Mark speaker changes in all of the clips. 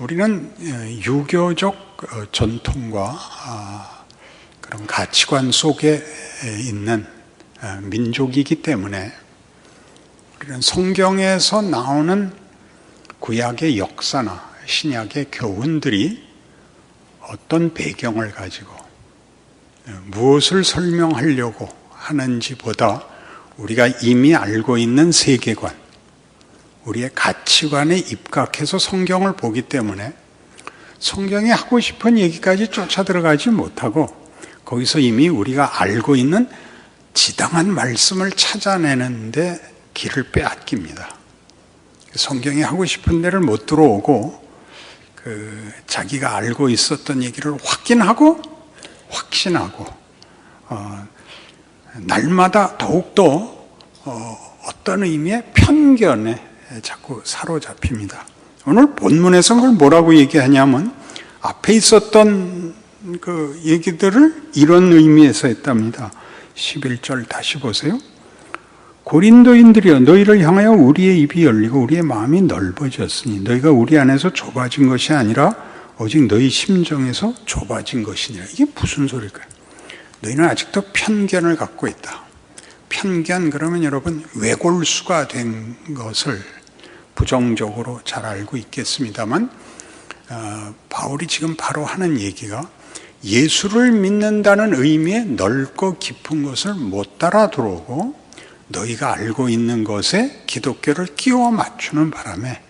Speaker 1: 우리는 어, 유교적 어, 전통과 아, 그런 가치관 속에 있는 어, 민족이기 때문에 우리는 성경에서 나오는 구약의 역사나 신약의 교훈들이 어떤 배경을 가지고 무엇을 설명하려고 하는지보다 우리가 이미 알고 있는 세계관, 우리의 가치관에 입각해서 성경을 보기 때문에 성경이 하고 싶은 얘기까지 쫓아 들어가지 못하고 거기서 이미 우리가 알고 있는 지당한 말씀을 찾아내는데 길을 빼앗깁니다. 성경이 하고 싶은 데를 못 들어오고 그 자기가 알고 있었던 얘기를 확인하고 확신하고 어, 날마다 더욱더 어, 어떤 의미의 편견에 자꾸 사로잡힙니다. 오늘 본문에서 그걸 뭐라고 얘기하냐면 앞에 있었던 그 얘기들을 이런 의미에서 했답니다. 11절 다시 보세요. 고린도인들이여 너희를 향하여 우리의 입이 열리고 우리의 마음이 넓어졌으니 너희가 우리 안에서 좁아진 것이 아니라 오직 너희 심정에서 좁아진 것이니라. 이게 무슨 소리일까요? 너희는 아직도 편견을 갖고 있다. 편견 그러면 여러분 외골수가 된 것을 부정적으로 잘 알고 있겠습니다만 어, 바울이 지금 바로 하는 얘기가 예수를 믿는다는 의미의 넓고 깊은 것을 못 따라 들어오고 너희가 알고 있는 것에 기독교를 끼워 맞추는 바람에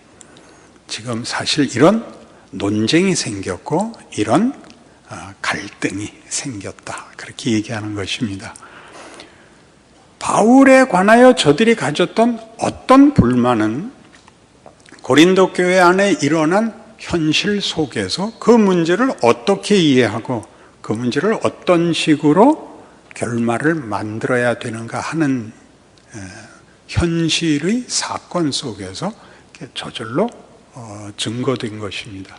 Speaker 1: 지금 사실 이런 논쟁이 생겼고 이런 어, 갈등이 생겼다. 그렇게 얘기하는 것입니다. 바울에 관하여 저들이 가졌던 어떤 불만은 고린도 교회 안에 일어난 현실 속에서 그 문제를 어떻게 이해하고 그 문제를 어떤 식으로 결말을 만들어야 되는가 하는 현실의 사건 속에서 저절로 어, 증거된 것입니다.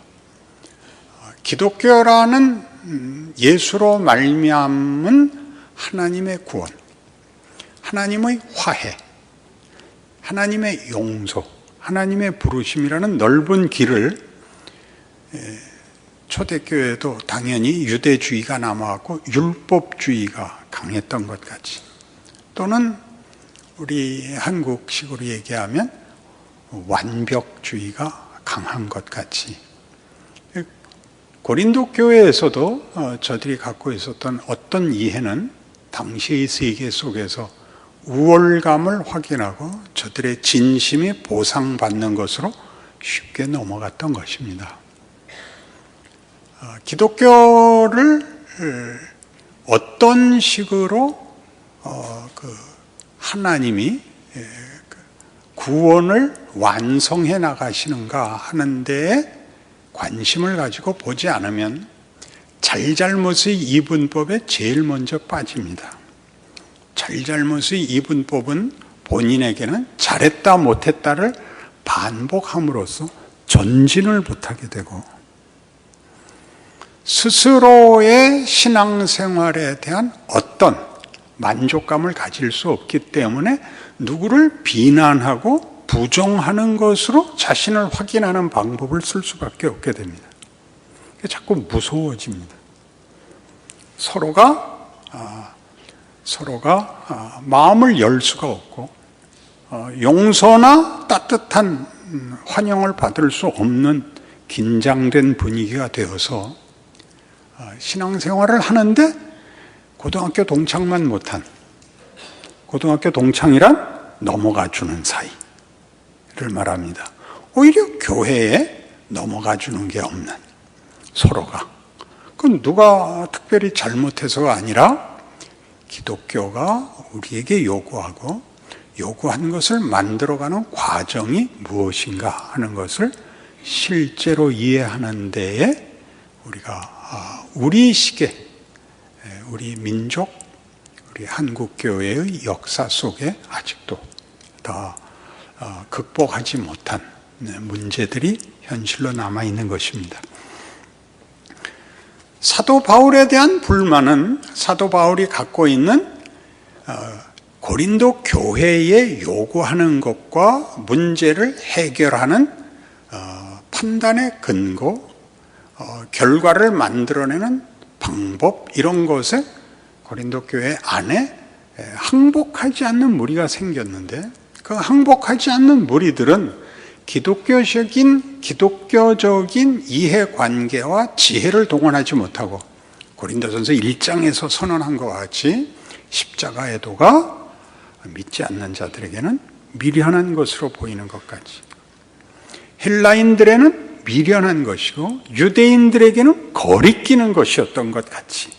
Speaker 1: 어, 기독교라는 음, 예수로 말미암은 하나님의 구원, 하나님의 화해, 하나님의 용서, 하나님의 부르심이라는 넓은 길을 초대교회도 당연히 유대주의가 남아왔고 율법주의가 강했던 것 같이. 또는 우리 한국식으로 얘기하면 완벽주의가 강한 것 같이. 고린도 교회에서도 어, 저들이 갖고 있었던 어떤 이해는 당시의 세계 속에서 우월감을 확인하고 저들의 진심이 보상받는 것으로 쉽게 넘어갔던 것입니다. 어, 기독교를 어떤 식으로 어, 그 하나님이 그 구원을 완성해 나가시는가 하는데 관심을 가지고 보지 않으면 잘잘못의 이분법에 제일 먼저 빠집니다. 잘잘못의 이분법은 본인에게는 잘했다 못했다를 반복함으로써 전진을 못하게 되고 스스로의 신앙생활에 대한 어떤 만족감을 가질 수 없기 때문에 누구를 비난하고 부정하는 것으로 자신을 확인하는 방법을 쓸 수밖에 없게 됩니다. 자꾸 무서워집니다. 서로가 아, 서로가 아, 마음을 열 수가 없고 어, 용서나 따뜻한 음, 환영을 받을 수 없는 긴장된 분위기가 되어서 아, 신앙생활을 하는데 고등학교 동창만 못한 고등학교 동창이란 넘어가 주는 사이를 말합니다. 오히려 교회에 넘어가 주는 게 없는 서로가. 그건 누가 특별히 잘못해서가 아니라 기독교가 우리에게 요구하고 요구한 것을 만들어가는 과정이 무엇인가 하는 것을 실제로 이해하는 데에 우리가 아, 우리 시계, 우리 민족, 우리 한국 교회의 역사 속에 아직도 더 어, 극복하지 못한 네, 문제들이 현실로 남아 있는 것입니다. 사도 바울에 대한 불만은 사도 바울이 갖고 있는 어, 고린도 교회에 요구하는 것과 문제를 해결하는 어, 판단의 근거, 어, 결과를 만들어내는 방법 이런 것에 고린도 교회 안에 에, 항복하지 않는 무리가 생겼는데 그 항복하지 않는 무리들은 기독교적인 기독교적인 이해 관계와 지혜를 동원하지 못하고 고린도전서 1장에서 선언한 것과 같이 십자가의 도가 믿지 않는 자들에게는 미련한 것으로 보이는 것 같이 헬라인들에는 미련한 것이고 유대인들에게는 거리끼는 것이었던 것 같이.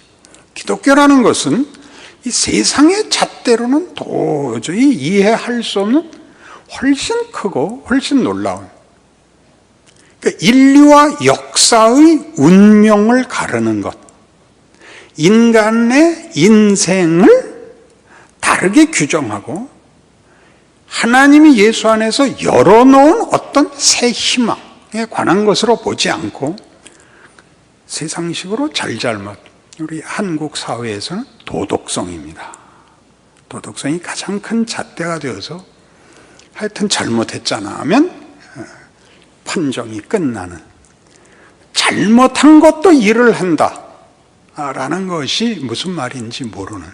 Speaker 1: 기독교라는 것은 이 세상의 잣대로는 도저히 이해할 수 없는 훨씬 크고 훨씬 놀라운 그러니까 인류와 역사의 운명을 가르는 것 인간의 인생을 다르게 규정하고 하나님이 예수 안에서 열어놓은 어떤 새 희망에 관한 것으로 보지 않고 세상식으로 잘잘못 우리 한국 사회에서는 도덕성입니다. 도덕성이 가장 큰 잣대가 되어서 하여튼 잘못했잖아 하면 어, 판정이 끝나는. 잘못한 것도 일을 한다. 라는 것이 무슨 말인지 모르는.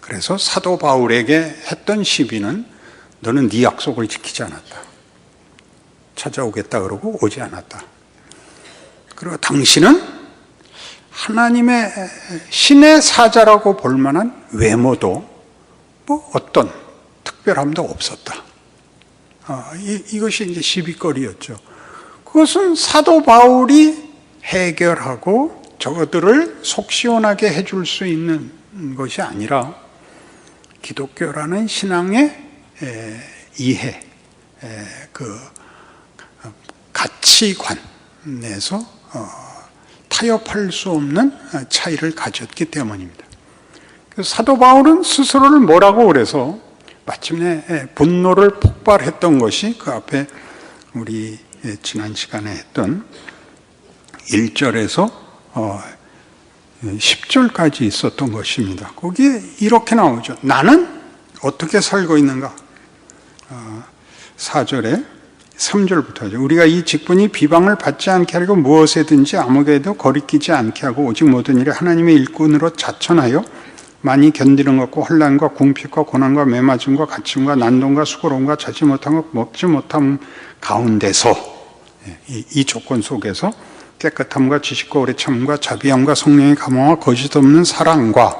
Speaker 1: 그래서 사도 바울에게 했던 시비는 너는 네 약속을 지키지 않았다. 찾아오겠다 그러고 오지 않았다. 그리고 당신은 하나님의 신의 사자라고 볼 만한 외모도 뭐 어떤 특별함도 없었다. 아, 이, 이것이 이제 시비거리였죠. 그것은 사도 바울이 해결하고 저것들을 속 시원하게 해줄 수 있는 것이 아니라 기독교라는 신앙의 에, 이해, 에, 그 가치관에서 어, 타협할 수 없는 차이를 가졌기 때문입니다. 사도 바울은 스스로를 뭐라고 그래서 마침내 분노를 폭발했던 것이 그 앞에 우리 지난 시간에 했던 1절에서 10절까지 있었던 것입니다. 거기에 이렇게 나오죠. 나는 어떻게 살고 있는가? 4절에 3절부터 하죠. 우리가 이 직분이 비방을 받지 않게 하려고 무엇에든지 아무에게도 거리끼지 않게 하고 오직 모든 일에 하나님의 일꾼으로 자천하여 많이 견디는 것과 혼란과 궁핍과 고난과 매맞음과 갇힘과 난동과 수고로움과 자지 못한 것 먹지 못함 가운데서 예, 이, 이 조건 속에서 깨끗함과 지식과 오래 참과 자비함과 성령의 감화와 거짓 없는 사랑과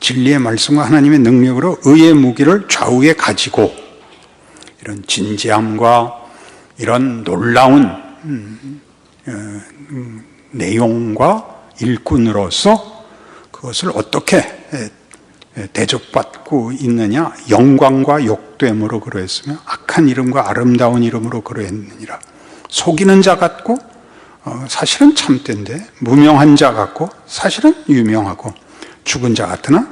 Speaker 1: 진리의 말씀과 하나님의 능력으로 의의 무기를 좌우에 가지고 이런 진지함과 이런 놀라운 음, 어, 음, 내용과 일꾼으로서 그것을 어떻게 대접받고 있느냐? 영광과 욕됨으로 그러했으며 악한 이름과 아름다운 이름으로 그러했느니라. 속이는 자 같고 어, 사실은 참된데 무명한 자 같고 사실은 유명하고 죽은 자 같으나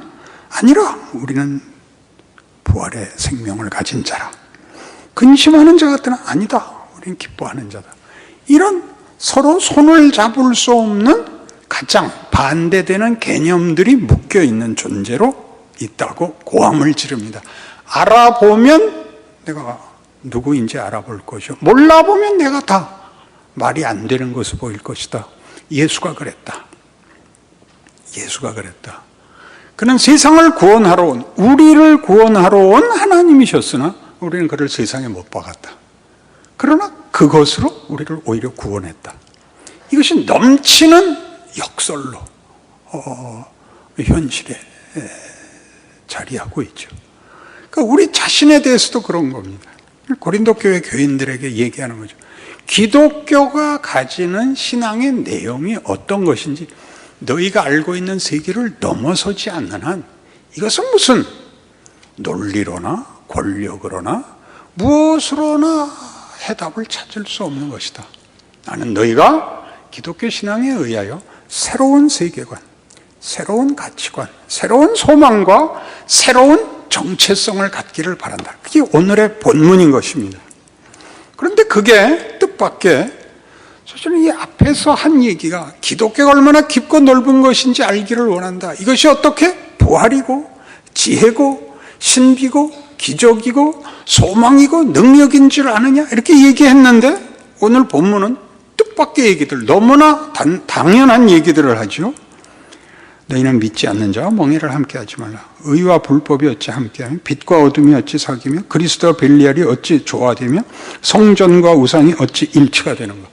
Speaker 1: 아니라 우리는 부활의 생명을 가진 자라. 근심하는 자 같으나 아니다. 우리는 기뻐하는 자다. 이런 서로 손을 잡을 수 없는 가장 반대되는 개념들이 묶여 있는 존재로 있다고 고함을 지릅니다. 알아보면 내가 누구인지 알아볼 것이요. 몰라보면 내가 다 말이 안 되는 것을 보일 것이다. 예수가 그랬다. 예수가 그랬다. 그는 세상을 구원하러 온, 우리를 구원하러 온 하나님이셨으나 우리는 그를 세상에 못 박았다. 그러나 그것으로 우리를 오히려 구원했다. 이것이 넘치는 역설로 어, 현실에 에, 자리하고 있죠. 그러니까 우리 자신에 대해서도 그런 겁니다. 고린도 교회 교인들에게 얘기하는 거죠. 기독교가 가지는 신앙의 내용이 어떤 것인지 너희가 알고 있는 세계를 넘어서지 않는 한 이것은 무슨 논리로나 권력으로나 무엇으로나 해답을 찾을 수 없는 것이다. 나는 너희가 기독교 신앙에 의하여 새로운 세계관, 새로운 가치관, 새로운 소망과 새로운 정체성을 갖기를 바란다. 그게 오늘의 본문인 것입니다. 그런데 그게 뜻밖의 사실은 이 앞에서 한 얘기가 기독교가 얼마나 깊고 넓은 것인지 알기를 원한다. 이것이 어떻게 부활이고 지혜고 신비고 기적이고 소망이고 능력인 줄 아느냐? 이렇게 얘기했는데 오늘 본문은 뜻밖의 얘기들, 너무나 단, 당연한 얘기들을 하죠. 너희는 믿지 않는 자와 멍해를 함께 하지 말라. 의와 불법이 어찌 함께하며 빛과 어둠이 어찌 사귀며 그리스도와 벨리알이 어찌 조화되며 성전과 우상이 어찌 일치가 되는가.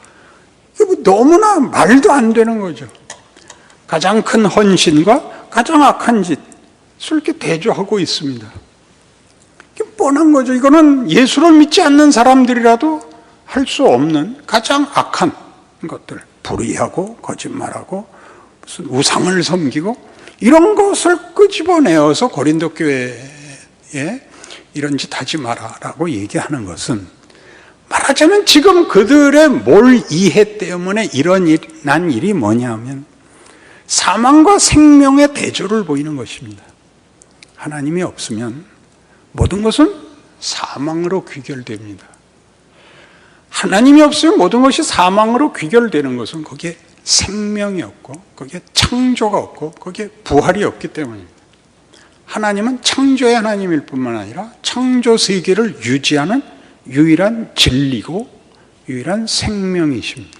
Speaker 1: 이게 뭐 너무나 말도 안 되는 거죠. 가장 큰 헌신과 가장 악한 짓을 이렇게 대조하고 있습니다. 이게 뻔한 거죠. 이거는 예수를 믿지 않는 사람들이라도 할 수 없는 가장 악한 것들. 불의하고 거짓말하고 무슨 우상을 섬기고 이런 것을 끄집어내어서 고린도 교회에 이런 짓 하지 마라라고 얘기하는 것은 말하자면 지금 그들의 몰 이해 때문에 일어난 일이 뭐냐면 사망과 생명의 대조를 보이는 것입니다. 하나님이 없으면 모든 것은 사망으로 귀결됩니다. 하나님이 없으면 모든 것이 사망으로 귀결되는 것은 거기에 생명이 없고 거기에 창조가 없고 거기에 부활이 없기 때문입니다. 하나님은 창조의 하나님일 뿐만 아니라 창조 세계를 유지하는 유일한 진리고 유일한 생명이십니다.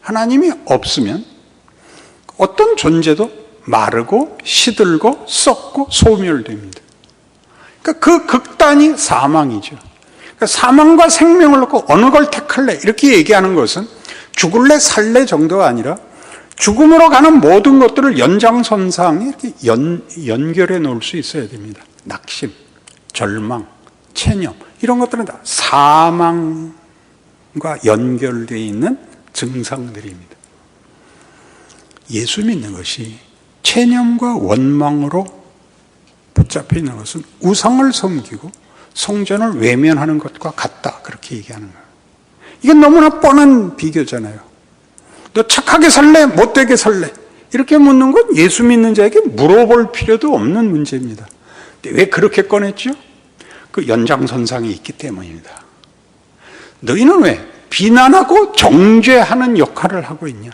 Speaker 1: 하나님이 없으면 어떤 존재도 마르고 시들고 썩고 소멸됩니다. 그러니까 그 극단이 사망이죠. 그러니까 사망과 생명을 놓고 어느 걸 택할래? 이렇게 얘기하는 것은 죽을래 살래 정도가 아니라 죽음으로 가는 모든 것들을 연장선상에 연, 연결해 놓을 수 있어야 됩니다. 낙심, 절망, 체념 이런 것들은 다 사망과 연결되어 있는 증상들입니다. 예수 믿는 것이 체념과 원망으로 붙잡혀 있는 것은 우상을 섬기고 성전을 외면하는 것과 같다. 그렇게 얘기하는 거예요. 이건 너무나 뻔한 비교잖아요. 너 착하게 살래? 못되게 살래? 이렇게 묻는 건 예수 믿는 자에게 물어볼 필요도 없는 문제입니다. 왜 그렇게 꺼냈죠? 그 연장선상에 있기 때문입니다. 너희는 왜 비난하고 정죄하는 역할을 하고 있냐?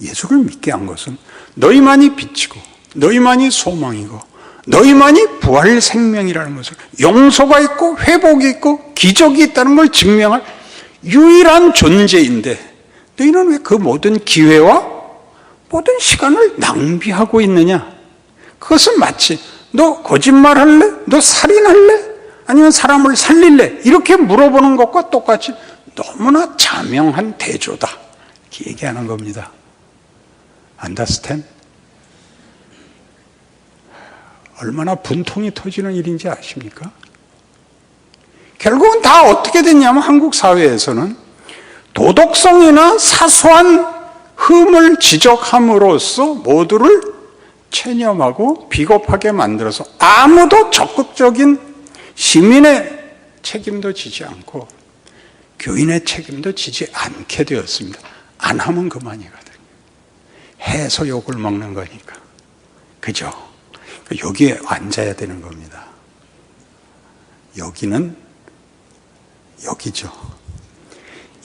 Speaker 1: 예수를 믿게 한 것은 너희만이 빛이고 너희만이 소망이고 너희만이 부활 생명이라는 것을 용서가 있고 회복이 있고 기적이 있다는 걸 증명할 유일한 존재인데 너희는 왜 그 모든 기회와 모든 시간을 낭비하고 있느냐? 그것은 마치 너 거짓말 할래? 너 살인할래? 아니면 사람을 살릴래? 이렇게 물어보는 것과 똑같이 너무나 자명한 대조다. 이렇게 얘기하는 겁니다. 안다스텐? 얼마나 분통이 터지는 일인지 아십니까? 결국은 다 어떻게 됐냐면 한국 사회에서는 도덕성이나 사소한 흠을 지적함으로써 모두를 체념하고 비겁하게 만들어서 아무도 적극적인 시민의 책임도 지지 않고 교인의 책임도 지지 않게 되었습니다. 안 하면 그만이거든요. 해서 욕을 먹는 거니까. 그죠? 여기에 앉아야 되는 겁니다. 여기는 여기죠.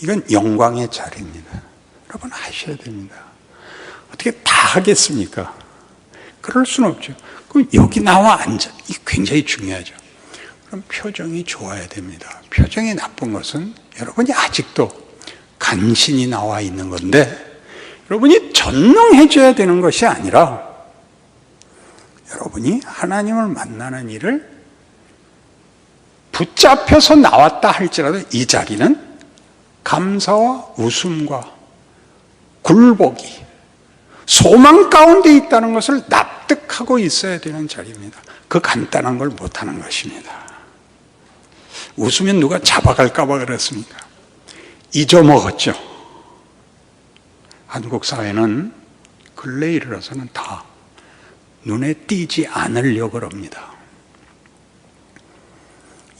Speaker 1: 이건 영광의 자리입니다. 여러분 하셔야 됩니다. 어떻게 다 하겠습니까? 그럴 수는 없죠. 그럼 여기 나와 앉아. 이 굉장히 중요하죠. 그럼 표정이 좋아야 됩니다. 표정이 나쁜 것은 여러분이 아직도 간신히 나와 있는 건데 여러분이 전능해져야 되는 것이 아니라 여러분이 하나님을 만나는 일을 붙잡혀서 나왔다 할지라도 이 자리는 감사와 웃음과 굴복이 소망 가운데 있다는 것을 납득하고 있어야 되는 자리입니다. 그 간단한 걸 못하는 것입니다. 웃으면 누가 잡아갈까봐 그렇습니까? 잊어먹었죠. 한국 사회는 근래 이르러서는 다 눈에 띄지 않으려고 합니다.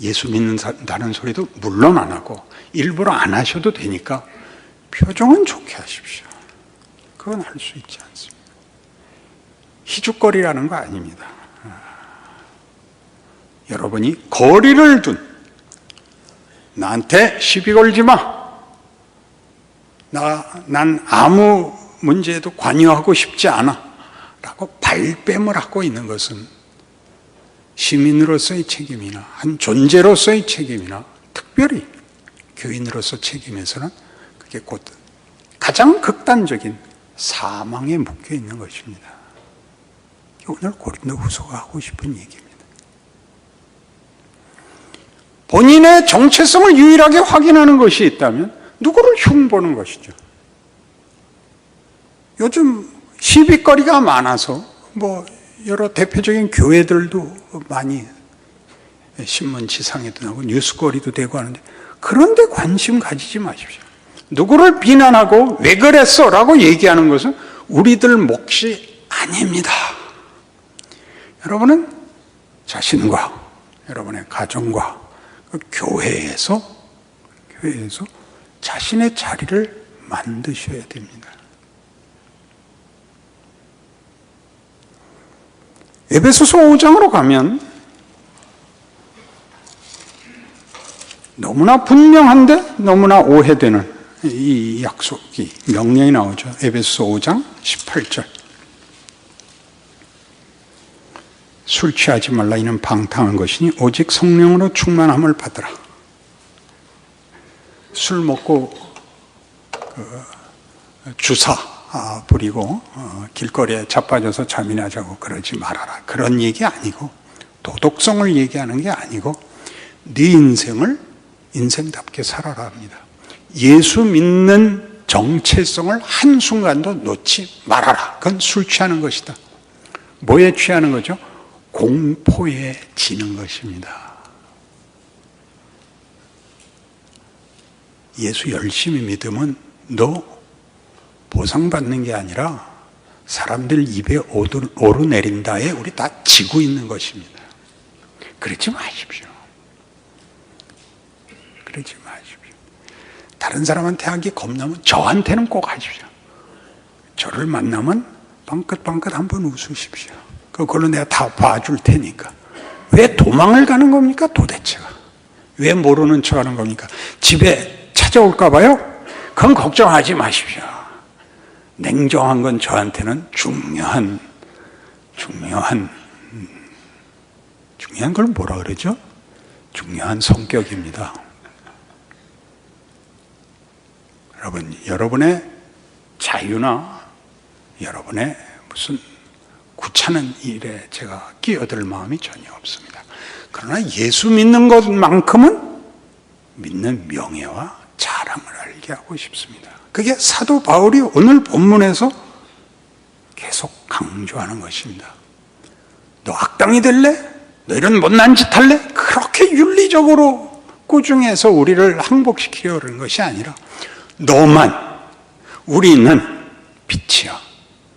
Speaker 1: 예수 믿는다는 소리도 물론 안 하고 일부러 안 하셔도 되니까 표정은 좋게 하십시오. 그건 할 수 있지 않습니다. 희죽거리라는 거 아닙니다. 여러분이 거리를 둔 나한테 시비 걸지 마. 나, 난 아무 문제에도 관여하고 싶지 않아. 라고 발뺌을 하고 있는 것은 시민으로서의 책임이나 한 존재로서의 책임이나 특별히 교인으로서 책임에서는 그게 곧 가장 극단적인 사망에 묶여 있는 것입니다. 오늘 고린도 후서가 하고 싶은 얘기입니다. 본인의 정체성을 유일하게 확인하는 것이 있다면 누구를 흉보는 것이죠. 요즘 시비거리가 많아서 뭐 여러 대표적인 교회들도 많이 신문 지상에도 나오고 뉴스거리도 되고 하는데 그런데 관심 가지지 마십시오. 누구를 비난하고 왜 그랬어? 라고 얘기하는 것은 우리들 몫이 아닙니다. 여러분은 자신과 여러분의 가정과 그 교회에서 교회에서 자신의 자리를 만드셔야 됩니다. 에베소서 5장으로 가면 너무나 분명한데 너무나 오해되는 이 약속이 명령이 나오죠. 에베소 5장 18절. 술 취하지 말라 이는 방탕한 것이니 오직 성령으로 충만함을 받으라. 술 먹고 그 주사 아, 부리고 어, 길거리에 자빠져서 잠이나 자고 그러지 말아라. 그런 얘기 아니고 도덕성을 얘기하는 게 아니고 네 인생을 인생답게 살아라 합니다. 예수 믿는 정체성을 한순간도 놓지 말아라. 그건 술 취하는 것이다. 뭐에 취하는 거죠? 공포에 지는 것입니다. 예수 열심히 믿으면 너 보상받는 게 아니라 사람들 입에 오르내린다에 우리 다 지고 있는 것입니다. 그러지 마십시오. 그러지 마십시오. 다른 사람한테 하기 겁나면 저한테는 꼭 하십시오. 저를 만나면 방긋방긋 한번 웃으십시오. 그걸로 내가 다 봐줄 테니까. 왜 도망을 가는 겁니까 도대체가? 왜 모르는 척 하는 겁니까? 집에 찾아올까 봐요? 그건 걱정하지 마십시오. 냉정한 건 저한테는 중요한, 중요한, 중요한 걸 뭐라 그러죠? 중요한 성격입니다. 여러분, 여러분의 자유나 여러분의 무슨 구차는 일에 제가 끼어들 마음이 전혀 없습니다. 그러나 예수 믿는 것만큼은 믿는 명예와 자랑을 알게 하고 싶습니다. 그게 사도 바울이 오늘 본문에서 계속 강조하는 것입니다. 너 악당이 될래? 너 이런 못난 짓 할래? 그렇게 윤리적으로 꾸중해서 우리를 항복시키려는 것이 아니라 너만 우리는 빛이야.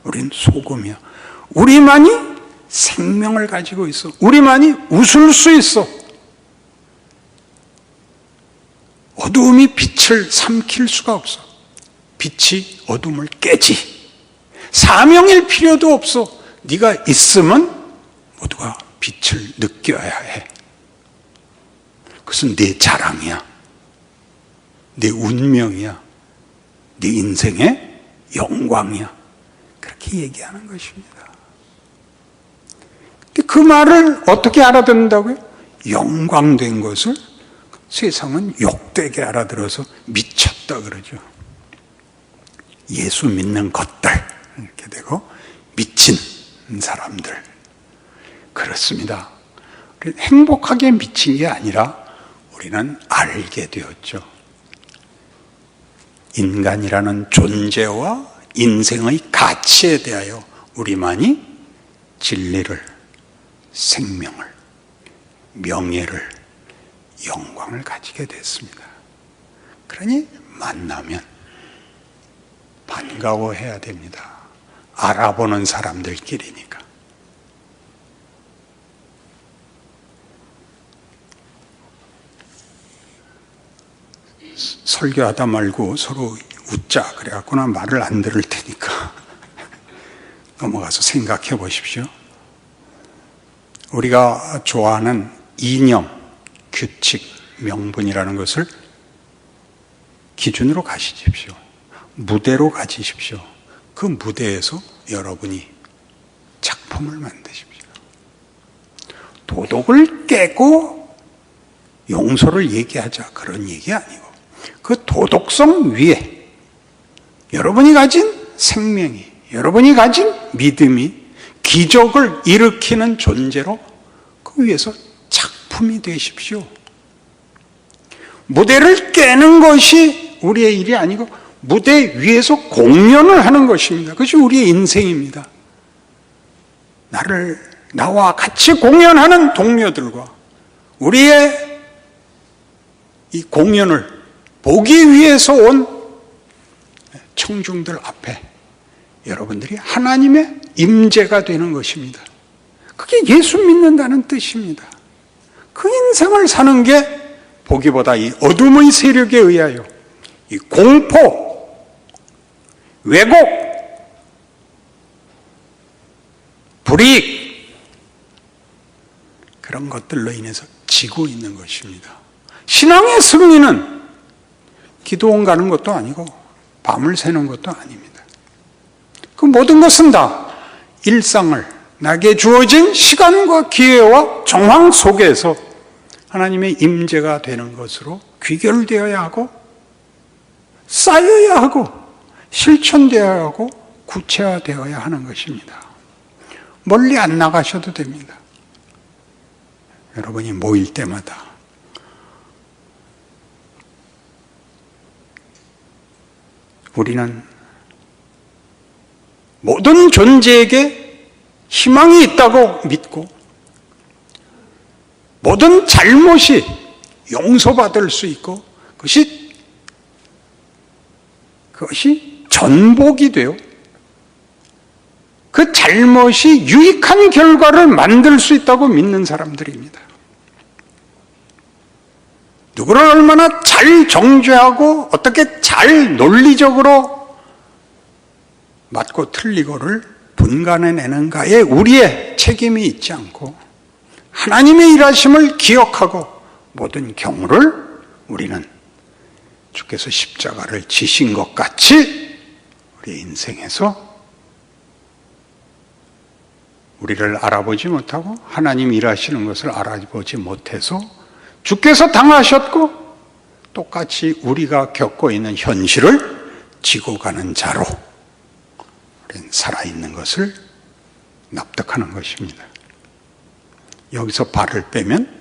Speaker 1: 우린 소금이야. 우리만이 생명을 가지고 있어. 우리만이 웃을 수 있어. 어두움이 빛을 삼킬 수가 없어. 빛이 어둠을 깨지. 사명일 필요도 없어. 네가 있으면 모두가 빛을 느껴야 해. 그것은 네 자랑이야. 네 운명이야. 네 인생의 영광이야. 그렇게 얘기하는 것입니다. 그 말을 어떻게 알아듣는다고요? 영광된 것을 세상은 욕되게 알아들어서 미쳤다 그러죠. 예수 믿는 것들 이렇게 되고 미친 사람들 그렇습니다. 행복하게 미친 게 아니라 우리는 알게 되었죠. 인간이라는 존재와 인생의 가치에 대하여 우리만이 진리를, 생명을, 명예를, 영광을 가지게 됐습니다. 그러니 만나면 반가워해야 됩니다. 알아보는 사람들끼리니까. 설교하다 말고 서로 웃자 그래갖고 나 말을 안 들을 테니까 넘어가서 생각해 보십시오. 우리가 좋아하는 이념, 규칙, 명분이라는 것을 기준으로 가시십시오. 무대로 가지십시오. 그 무대에서 여러분이 작품을 만드십시오. 도덕을 깨고 용서를 얘기하자 그런 얘기 아니고 그 도덕성 위에 여러분이 가진 생명이, 여러분이 가진 믿음이 기적을 일으키는 존재로 그 위에서 작품이 되십시오. 무대를 깨는 것이 우리의 일이 아니고 무대 위에서 공연을 하는 것입니다. 그것이 우리의 인생입니다. 나를 나와 같이 공연하는 동료들과 우리의 이 공연을 보기 위해서 온 청중들 앞에 여러분들이 하나님의 임재가 되는 것입니다. 그게 예수 믿는다는 뜻입니다. 그 인생을 사는 게 보기보다 이 어둠의 세력에 의하여 이 공포, 왜곡, 불이익 그런 것들로 인해서 지고 있는 것입니다. 신앙의 승리는 기도원 가는 것도 아니고 밤을 새는 것도 아닙니다. 그 모든 것은 다 일상을 나게 주어진 시간과 기회와 정황 속에서 하나님의 임재가 되는 것으로 귀결되어야 하고 쌓여야 하고 실천되어야 하고 구체화되어야 하는 것입니다. 멀리 안 나가셔도 됩니다. 여러분이 모일 때마다 우리는 모든 존재에게 희망이 있다고 믿고 모든 잘못이 용서받을 수 있고 그것이 그것이 전복이 되어 그 잘못이 유익한 결과를 만들 수 있다고 믿는 사람들입니다. 누구를 얼마나 잘 정죄하고 어떻게 잘 논리적으로 맞고 틀리고를 분간해내는가에 우리의 책임이 있지 않고 하나님의 일하심을 기억하고 모든 경우를 우리는 주께서 십자가를 지신 것 같이 우리 인생에서 우리를 알아보지 못하고 하나님 일하시는 것을 알아보지 못해서 주께서 당하셨고 똑같이 우리가 겪고 있는 현실을 지고 가는 자로 우리는 살아있는 것을 납득하는 것입니다. 여기서 발을 빼면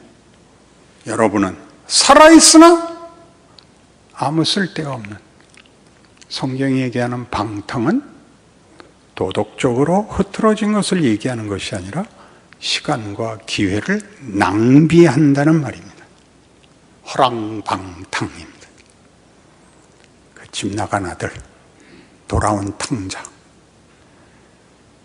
Speaker 1: 여러분은 살아있으나 아무 쓸데가 없는 성경이 얘기하는 방탕은 도덕적으로 흐트러진 것을 얘기하는 것이 아니라 시간과 기회를 낭비한다는 말입니다. 허랑방탕입니다. 그 집 나간 아들, 돌아온 탕자.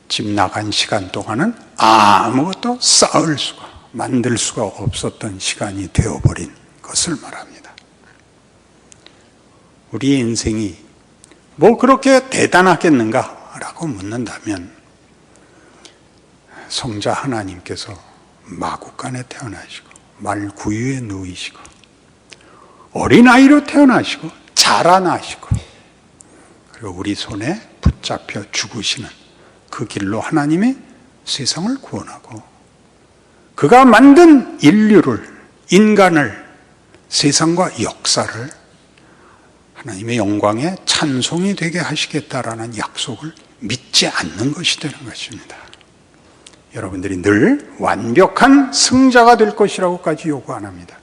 Speaker 1: 집 나간 시간 동안은 아무것도 쌓을 수가, 만들 수가 없었던 시간이 되어버린 것을 말합니다. 우리의 인생이 뭐 그렇게 대단하겠는가? 라고 묻는다면, 성자 하나님께서 마국간에 태어나시고, 말구유에 누이시고, 어린아이로 태어나시고, 자라나시고, 그리고 우리 손에 붙잡혀 죽으시는 그 길로 하나님이 세상을 구원하고 그가 만든 인류를 인간을 세상과 역사를 하나님의 영광에 찬송이 되게 하시겠다라는 약속을 믿지 않는 것이 되는 것입니다. 여러분들이 늘 완벽한 승자가 될 것이라고까지 요구 안 합니다.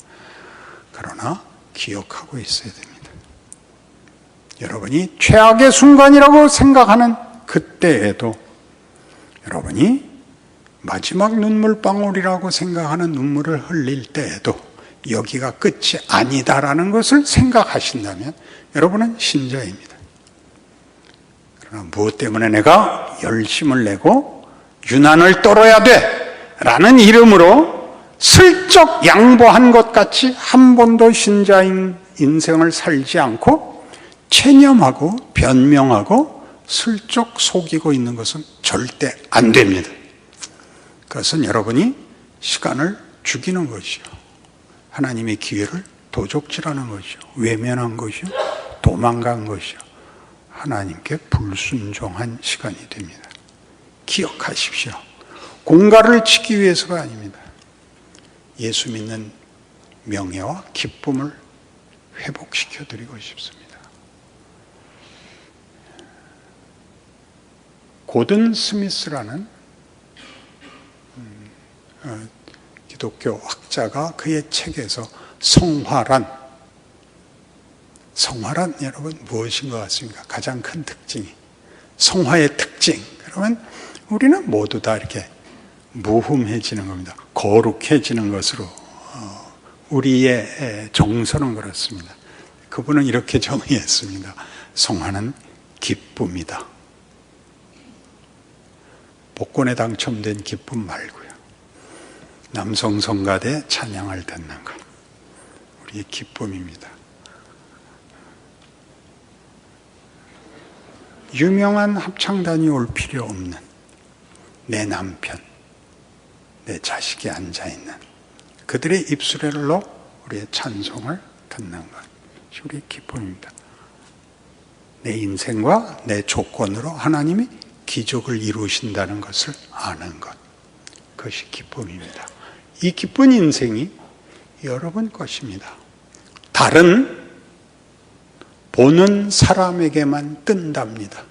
Speaker 1: 그러나 기억하고 있어야 됩니다. 여러분이 최악의 순간이라고 생각하는 그때에도 여러분이 마지막 눈물방울이라고 생각하는 눈물을 흘릴 때에도 여기가 끝이 아니다라는 것을 생각하신다면 여러분은 신자입니다. 그러나 무엇 때문에 내가 열심을 내고 유난을 떨어야 돼 라는 이름으로 슬쩍 양보한 것 같이 한 번도 신자인 인생을 살지 않고 체념하고 변명하고 슬쩍 속이고 있는 것은 절대 안 됩니다. 그것은 여러분이 시간을 죽이는 것이요. 하나님의 기회를 도적질하는 것이요. 외면한 것이요. 도망간 것이요. 하나님께 불순종한 시간이 됩니다. 기억하십시오. 공가를 치기 위해서가 아닙니다. 예수 믿는 명예와 기쁨을 회복시켜 드리고 싶습니다. 고든 스미스라는 음, 어, 기독교 학자가 그의 책에서 성화란 성화란 여러분 무엇인 것 같습니까? 가장 큰 특징이 성화의 특징. 그러면 우리는 모두 다 이렇게 무흠해지는 겁니다. 거룩해지는 것으로 어, 우리의 정서는 그렇습니다. 그분은 이렇게 정의했습니다. 성화는 기쁨이다. 복권에 당첨된 기쁨 말고요. 남성 성가대 찬양을 듣는 것. 우리의 기쁨입니다. 유명한 합창단이 올 필요 없는 내 남편, 내 자식이 앉아있는 그들의 입술로 우리의 찬송을 듣는 것. 우리의 기쁨입니다. 내 인생과 내 조건으로 하나님이 기적을 이루신다는 것을 아는 것. 그것이 기쁨입니다. 이 기쁜 인생이 여러분 것입니다. 다른 보는 사람에게만 뜬답니다.